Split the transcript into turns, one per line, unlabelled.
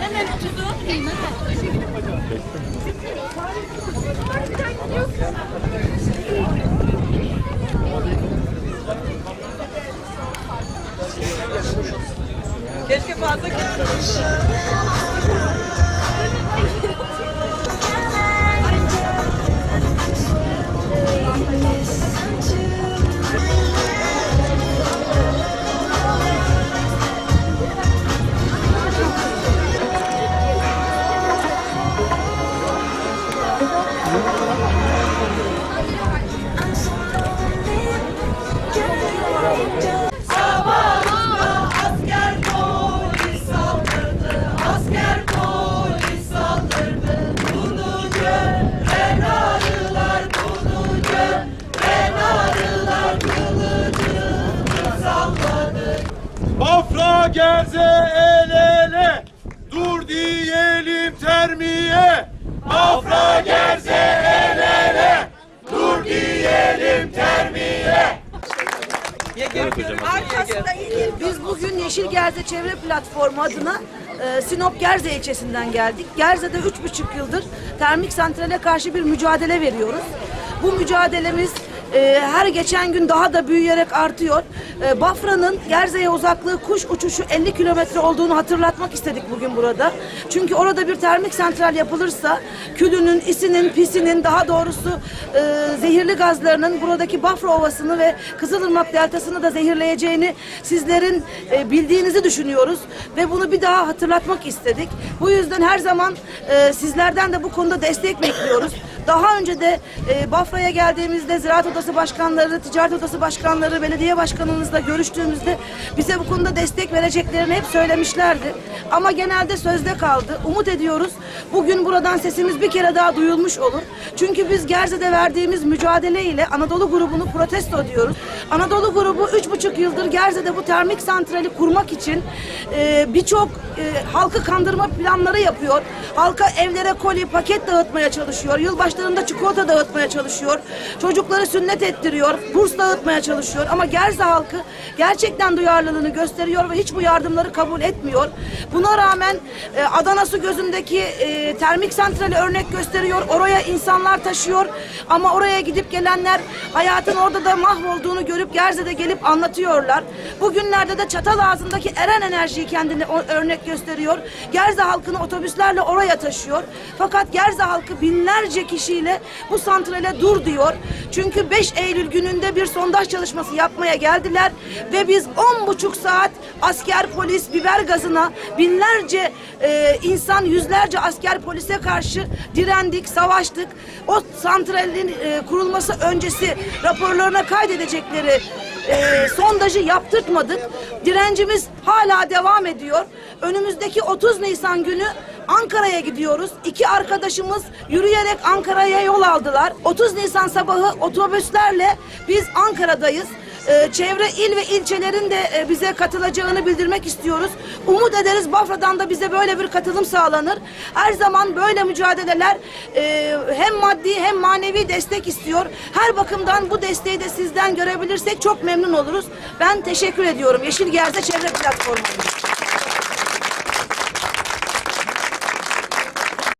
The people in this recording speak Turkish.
Hemen oturdum.
Keşke fazla Asker polis saldırdı, asker polis
Bafra gerze el ele Dur diyelim termiye Bafra gerze el ele Dur diyelim termiye
Arkasında
Biz bugün Yeşil Gerze Çevre Platformu adına e, Sinop Gerze ilçesinden geldik. Gerze'de üç buçuk yıldır termik santrale karşı bir mücadele veriyoruz. Bu mücadelemiz e, her geçen gün daha da büyüyerek artıyor. E, Bafra'nın Gerze'ye uzaklığı kuş uçuşu 50 kilometre olduğunu hatırlatmak istedik bugün burada. Çünkü orada bir termik santral yapılırsa külünün, isinin, pisinin daha doğrusu e, zehirli gazlarının buradaki Bafra Ovası'nı ve Kızılırmak Deltası'nı da zehirleyeceğini sizlerin e, bildiğinizi düşünüyoruz ve bunu bir daha hatırlatmak istedik. Bu yüzden her zaman e, sizlerden de bu konuda destek bekliyoruz. Daha önce de e, Bafra'ya geldiğimizde Ziraat Odası Başkanları, Ticaret Odası Başkanları, belediye başkanımızla görüştüğümüzde bize bu konuda destek vereceklerini hep söylemişlerdi. Ama genelde sözde kaldı. Umut ediyoruz bugün buradan sesimiz bir kere daha duyulmuş olur. Çünkü biz Gerze'de verdiğimiz mücadele ile Anadolu grubunu protesto ediyoruz. Anadolu grubu üç buçuk yıldır Gerze'de bu termik santrali kurmak için e, birçok e, halkı kandırma planları yapıyor. Halka evlere koli, paket dağıtmaya çalışıyor. Yılbaşlarında çikolata dağıtmaya çalışıyor. Çocukları sünnet ettiriyor. Burs dağıtmaya çalışıyor. Ama Gerze halkı gerçekten duyarlılığını gösteriyor ve hiç bu yardımları kabul etmiyor. Buna rağmen e, Adana gözündeki e, termik santrali örnek gösteriyor. Oraya insanlar taşıyor. Ama oraya gidip gelenler hayatın orada da mahvolduğunu görüp Gerze'de gelip anlatıyorlar. Bugünlerde de Çatalazı'ndaki Eren Enerji'yi kendini o- örnek gösteriyor. Gerze halkını otobüslerle oraya taşıyor. Fakat Gerze halkı binlerce kişiyle bu santrale dur diyor. Çünkü 5 Eylül gününde bir sondaj çalışması yapmaya geldiler ve biz 10 buçuk saat asker polis biber gazına binlerce e, insan yüzlerce asker polise karşı direndik, savaştık. O santralin e, kurulması öncesi raporlarına kaydedecekleri e, sondajı yaptırtmadık. Direncimiz hala devam ediyor. Önümüzdeki 30 Nisan günü Ankara'ya gidiyoruz. İki arkadaşımız yürüyerek Ankara'ya yol aldılar. 30 Nisan sabahı otobüslerle biz Ankara'dayız. Ee, çevre il ve ilçelerin de e, bize katılacağını bildirmek istiyoruz. Umut ederiz Bafra'dan da bize böyle bir katılım sağlanır. Her zaman böyle mücadeleler e, hem maddi hem manevi destek istiyor. Her bakımdan bu desteği de sizden görebilirsek çok memnun oluruz. Ben teşekkür ediyorum Yeşil Gerze Çevre Platformu'na.